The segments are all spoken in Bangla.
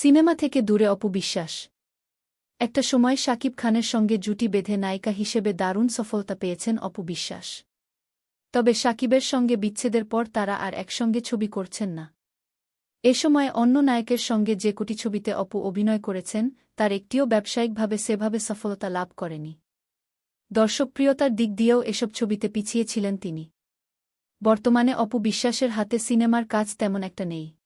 সিনেমা থেকে দূরে অপবিশ্বাস। একটা সময় শাকিব খানের সঙ্গে জুটি বেঁধে নায়িকা হিসেবে দারুণ সফলতা পেয়েছেন অপবিশ্বাস। তবে শাকিবের সঙ্গে বিচ্ছেদের পর তারা আর একসঙ্গে ছবি করছেন না। এ সময় অন্য নায়কের সঙ্গে যে কোটি ছবিতে অপু অভিনয় করেছেন, তার একটিও ব্যবসায়িকভাবে সেভাবে সফলতা লাভ করেনি। দর্শকপ্রিয়তার দিক দিয়েও এসব ছবিতে পিছিয়ে ছিলেন তিনি। বর্তমানে অপু বিশ্বাসের হাতে সিনেমার কাজ তেমন একটা নেই।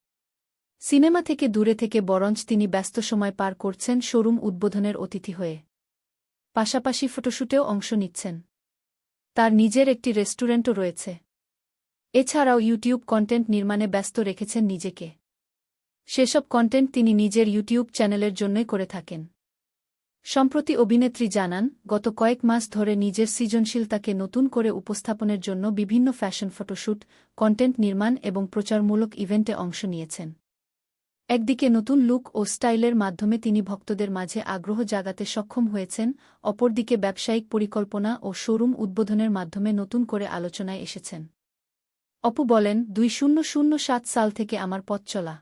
সিনেমা থেকে দূরে থেকে বরঞ্চ তিনি ব্যস্ত সময় পার করছেন শোরুম উদ্বোধনের অতিথি হয়ে। পাশাপাশি ফটোশ্যুটেও অংশ নিচ্ছেন। তার নিজের একটি রেস্টুরেন্টও রয়েছে। এছাড়াও ইউটিউব কন্টেন্ট নির্মাণে ব্যস্ত রেখেছেন নিজেকে। সেসব কন্টেন্ট তিনি নিজের ইউটিউব চ্যানেলের জন্যই করে থাকেন। সম্প্রতি অভিনেত্রী জানান, গত কয়েক মাস ধরে নিজের সৃজনশীলতাকে নতুন করে উপস্থাপনের জন্য বিভিন্ন ফ্যাশন ফটোশ্যুট কন্টেন্ট নির্মাণ এবং প্রচারমূলক ইভেন্টে অংশ নিয়েছেন। একদিকে নতুন লুক ও স্টাইলের মাধ্যমে তিনি ভক্তদের মাঝে আগ্রহ জাগাতে সক্ষম হয়েছেন, অপরদিকে ব্যবসায়িক পরিকল্পনা ও শোরুম উদ্বোধনের মাধ্যমে নতুন করে আলোচনায় এসেছেন। অপু বলেন, দুই শূন্য শূন্য সাত সাল থেকে আমার পথ চলা।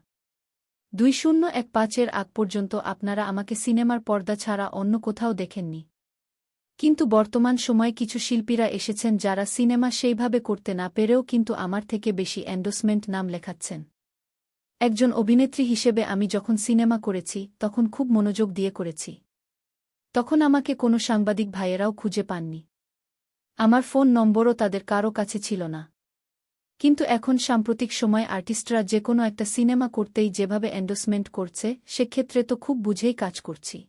দুই শূন্য এক পাঁচের আগ পর্যন্ত আপনারা আমাকে সিনেমার পর্দা ছাড়া অন্য কোথাও দেখেননি। কিন্তু বর্তমান সময়ে কিছু শিল্পীরা এসেছেন যারা সিনেমা সেইভাবে করতে না পেরেও কিন্তু আমার থেকে বেশি এন্ডোসমেন্ট নাম লেখাচ্ছেন। একজন অভিনেত্রী হিসেবে আমি যখন সিনেমা করেছি, তখন খুব মনোযোগ দিয়ে করেছি। তখন আমাকে কোনো সাংবাদিক ভাইয়েরাও খুঁজে পাননি। আমার ফোন নম্বরও তাদের কারও কাছে ছিল না। কিন্তু এখন সাম্প্রতিক সময় আর্টিস্টরা যে কোনো একটা সিনেমা করতেই যেভাবে এন্ডোসমেন্ট করছে, সেক্ষেত্রে তো খুব বুঝেই কাজ করছি।